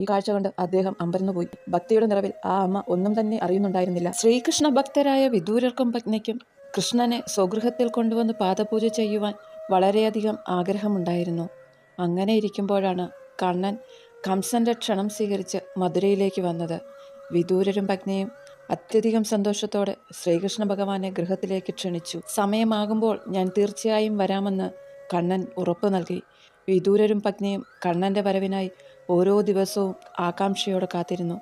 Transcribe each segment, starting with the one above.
ഈ കാഴ്ച കണ്ട് അദ്ദേഹം അമ്പരന്നുപോയി ഭക്തിയുടെ നിറവിൽ ആ അമ്മ ഒന്നും തന്നെ അറിയുന്നുണ്ടായിരുന്നില്ല. ശ്രീകൃഷ്ണ ഭക്തരായ വിദൂരർക്കും പത്നിക്കും കൃഷ്ണനെ സ്വഗൃഹത്തിൽ കൊണ്ടുവന്ന് പാദപൂജ ചെയ്യുവാൻ വളരെയധികം ആഗ്രഹമുണ്ടായിരുന്നു. അങ്ങനെ ഇരിക്കുമ്പോഴാണ് കണ്ണൻ കംസന്റെ ക്ഷണം സ്വീകരിച്ച് മധുരയിലേക്ക് വന്നത്. വിദൂരരും പത്നിയും അത്യധികം സന്തോഷത്തോടെ ശ്രീകൃഷ്ണ ഭഗവാനെ ഗൃഹത്തിലേക്ക് ക്ഷണിച്ചു. സമയമാകുമ്പോൾ ഞാൻ തീർച്ചയായും വരാമെന്ന് കണ്ണൻ ഉറപ്പു നൽകി. വിദൂരരും പത്നിയും കണ്ണന്റെ വരവിനായി ഓരോ ദിവസവും ആകാംക്ഷയോടെ കാത്തിരുന്നു.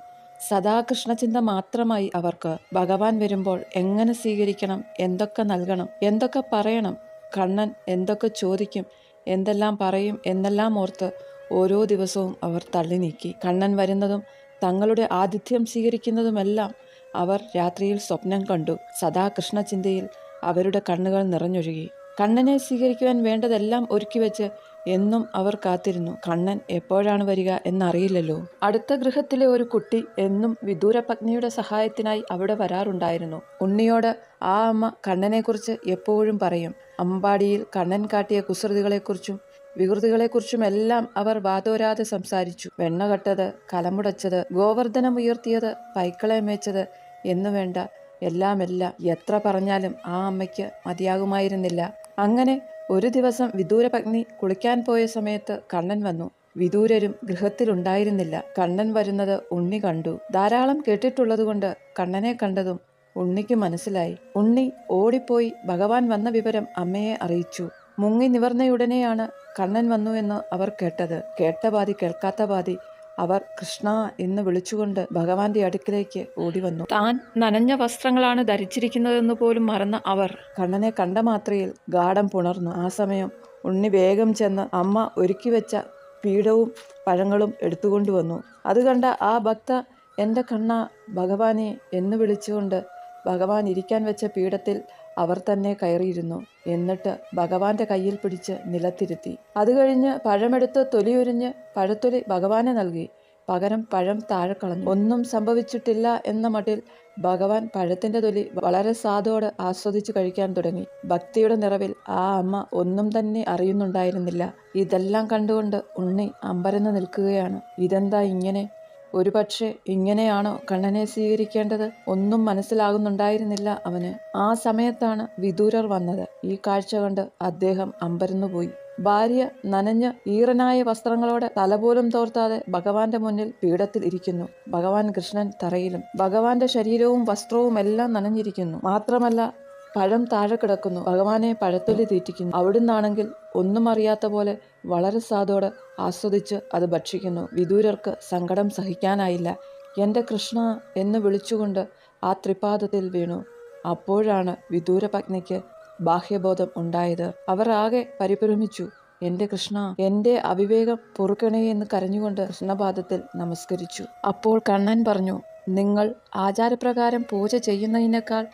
സദാ കൃഷ്ണചിന്ത മാത്രമായി അവർക്ക് ഭഗവാൻ വരുമ്പോൾ എങ്ങനെ സ്വീകരിക്കണം എന്തൊക്കെ നൽകണം എന്തൊക്കെ പറയണം കണ്ണൻ എന്തൊക്കെ ചോദിക്കും എന്തെല്ലാം പറയും എന്നെല്ലാം ഓർത്ത് ഓരോ ദിവസവും അവർ തള്ളി നീക്കി. കണ്ണൻ വരുന്നതും തങ്ങളുടെ ആതിഥ്യം സ്വീകരിക്കുന്നതുമെല്ലാം അവർ രാത്രിയിൽ സ്വപ്നം കണ്ടു. സദാ കൃഷ്ണചിന്തയിൽ അവരുടെ കണ്ണുകൾ നിറഞ്ഞൊഴുകി. കണ്ണനെ സ്വീകരിക്കുവാൻ വേണ്ടതെല്ലാം ഒരുക്കി വെച്ച് എന്നും അവർ കാത്തിരുന്നു. കണ്ണൻ എപ്പോഴാണ് വരിക എന്നറിയില്ലല്ലോ. അടുത്ത ഗൃഹത്തിലെ ഒരു കുട്ടി എന്നും വിദൂര പത്നിയുടെ സഹായത്തിനായി അവിടെ വരാറുണ്ടായിരുന്നു. ഉണ്ണിയോട് ആ അമ്മ കണ്ണനെക്കുറിച്ച് എപ്പോഴും പറയും. അമ്പാടിയിൽ കണ്ണൻ കാട്ടിയ കുസൃതികളെക്കുറിച്ചും വികൃതികളെക്കുറിച്ചും എല്ലാം അവർ വാതോരാതെ സംസാരിച്ചു. വെണ്ണ കട്ടത് കലമുടച്ചത് ഗോവർദ്ധനം ഉയർത്തിയത് പൈക്കളെ മേച്ചത് എന്നു വേണ്ട എല്ലാമെല്ലാം എത്ര പറഞ്ഞാലും ആ അമ്മയ്ക്ക് മതിയാകുമായിരുന്നില്ല. അങ്ങനെ ഒരു ദിവസം വിദൂരപത്നി കുളിക്കാൻ പോയ സമയത്ത് കണ്ണൻ വന്നു. വിദൂരരും ഗൃഹത്തിലുണ്ടായിരുന്നില്ല. കണ്ണൻ വരുന്നത് ഉണ്ണി കണ്ടു. ധാരാളം കേട്ടിട്ടുള്ളതുകൊണ്ട് കണ്ണനെ കണ്ടതും ഉണ്ണിക്ക് മനസ്സിലായി. ഉണ്ണി ഓടിപ്പോയി ഭഗവാൻ വന്ന വിവരം അമ്മയെ അറിയിച്ചു. മുങ്ങി നിവർന്നയുടനെയാണ് കണ്ണൻ വന്നു എന്ന് അവർ കേട്ടത്. കേട്ട പാതി കേൾക്കാത്ത പാതി അവർ കൃഷ്ണ എന്ന് വിളിച്ചുകൊണ്ട് ഭഗവാന്റെ അടുക്കിലേക്ക് ഓടി വന്നു താൻ നനഞ്ഞ വസ്ത്രങ്ങളാണ് ധരിച്ചിരിക്കുന്നതെന്ന് പോലും മറന്ന അവർ. കണ്ണനെ കണ്ട മാത്രയിൽ ഗാഠം പുണർന്നു. ആ സമയം ഉണ്ണി വേഗം ചെന്ന് അമ്മ ഒരുക്കി വെച്ച പീഠവും പഴങ്ങളും എടുത്തുകൊണ്ടുവന്നു അത് കണ്ട ആ ഭക്ത എന്റെ കണ്ണ ഭഗവാനെ എന്ന് വിളിച്ചുകൊണ്ട് ഭഗവാൻ ഇരിക്കാൻ വെച്ച പീഠത്തിൽ അവർ തന്നെ കയറിയിരുന്നു. എന്നിട്ട് ഭഗവാന്റെ കയ്യിൽ പിടിച്ച് നിലത്തിരുത്തി. അത് കഴിഞ്ഞ് പഴമെടുത്ത് തൊലിയൊരിഞ്ഞ് പഴത്തൊലി ഭഗവാനെ നൽകി. പകരം പഴം താഴെ കളഞ്ഞു. ഒന്നും സംഭവിച്ചിട്ടില്ല എന്ന മട്ടിൽ ഭഗവാൻ പഴത്തിന്റെ തൊലി വളരെ സാധോടെ ആസ്വദിച്ചു കഴിക്കാൻ തുടങ്ങി. ഭക്തിയുടെ നിറവിൽ ആ അമ്മ ഒന്നും തന്നെ അറിയുന്നുണ്ടായിരുന്നില്ല. ഇതെല്ലാം കണ്ടുകൊണ്ട് ഉണ്ണി അമ്പരന്ന് നിൽക്കുകയാണ്. ഇതെന്താ ഇങ്ങനെ? ഒരുപക്ഷെ ഇങ്ങനെയാണോ കണ്ണനെ സ്വീകരിക്കേണ്ടത്? ഒന്നും മനസ്സിലാകുന്നുണ്ടായിരുന്നില്ല അവന്. ആ സമയത്താണ് വിദൂരർ വന്നത്. ഈ കാഴ്ച കണ്ട് അദ്ദേഹം അമ്പരന്നുപോയി. ഭാര്യ നനഞ്ഞ് ഈറനായ വസ്ത്രങ്ങളോടെ തലപോലും തോർത്താതെ ഭഗവാന്റെ മുന്നിൽ പീഠത്തിൽ ഇരിക്കുന്നു. ഭഗവാൻ കൃഷ്ണൻ തറയിലും ഭഗവാന്റെ ശരീരവും വസ്ത്രവും എല്ലാം നനഞ്ഞിരിക്കുന്നു. മാത്രമല്ല പഴം താഴെ കിടക്കുന്നു. ഭഗവാനെ പഴത്തൊലി തീറ്റിക്കുന്നു. അവിടുന്നാണെങ്കിൽ ഒന്നും അറിയാത്ത പോലെ വളരെ സാധോടെ ആസ്വദിച്ച് അത് ഭക്ഷിക്കുന്നു. വിദൂരർക്ക് സങ്കടം സഹിക്കാനായില്ല. എന്റെ കൃഷ്ണ എന്ന് വിളിച്ചുകൊണ്ട് ആ ത്രിപാദത്തിൽ വീണു. അപ്പോഴാണ് വിദൂരപത്നിക്ക് ബാഹ്യബോധം ഉണ്ടായത്. അവർ ആകെ പരിഭ്രമിച്ചു. എന്റെ കൃഷ്ണ എന്റെ അവിവേകം പൊറുക്കണേ എന്ന് കരഞ്ഞുകൊണ്ട് കൃഷ്ണപാദത്തിൽ നമസ്കരിച്ചു. അപ്പോൾ കണ്ണൻ പറഞ്ഞു നിങ്ങൾ ആചാരപ്രകാരം പൂജ ചെയ്യുന്നതിനേക്കാൾ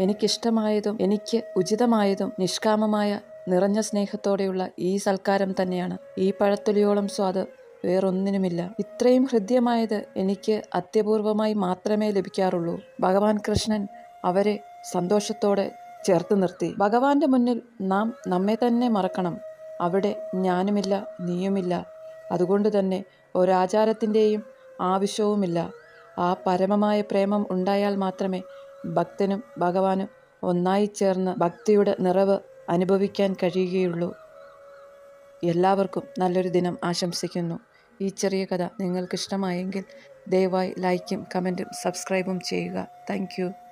എനിക്കിഷ്ടമായതും എനിക്ക് ഉചിതമായതും നിഷ്കാമമായ നിറഞ്ഞ സ്നേഹത്തോടെയുള്ള ഈ സൽക്കാരം തന്നെയാണ്. ഈ പഴത്തൊലിയോളം സ്വാദ് വേറൊന്നിനുമില്ല. ഇത്രയും ഹൃദ്യമായത് എനിക്ക് അത്യപൂർവമായി മാത്രമേ ലഭിക്കാറുള്ളൂ. ഭഗവാൻ കൃഷ്ണൻ അവരെ സന്തോഷത്തോടെ ചേർത്ത് നിർത്തി. ഭഗവാന്റെ മുന്നിൽ നാം നമ്മെ തന്നെ മറക്കണം. അവിടെ ഞാനുമില്ല നീയുമില്ല. അതുകൊണ്ട് തന്നെ ഒരാചാരത്തിന്റെയും ആവശ്യവുമില്ല. ആ പരമമായ പ്രേമം ഉണ്ടായാൽ മാത്രമേ ഭക്തനും ഭഗവാനും ഒന്നായി ചേർന്ന് ഭക്തിയുടെ നിറവ് അനുഭവിക്കാൻ കഴിയുകയുള്ളൂ. എല്ലാവർക്കും നല്ലൊരു ദിനം ആശംസിക്കുന്നു. ഈ ചെറിയ കഥ നിങ്ങൾക്കിഷ്ടമായെങ്കിൽ ദയവായി ലൈക്കും കമന്റും സബ്സ്ക്രൈബും ചെയ്യുക. താങ്ക്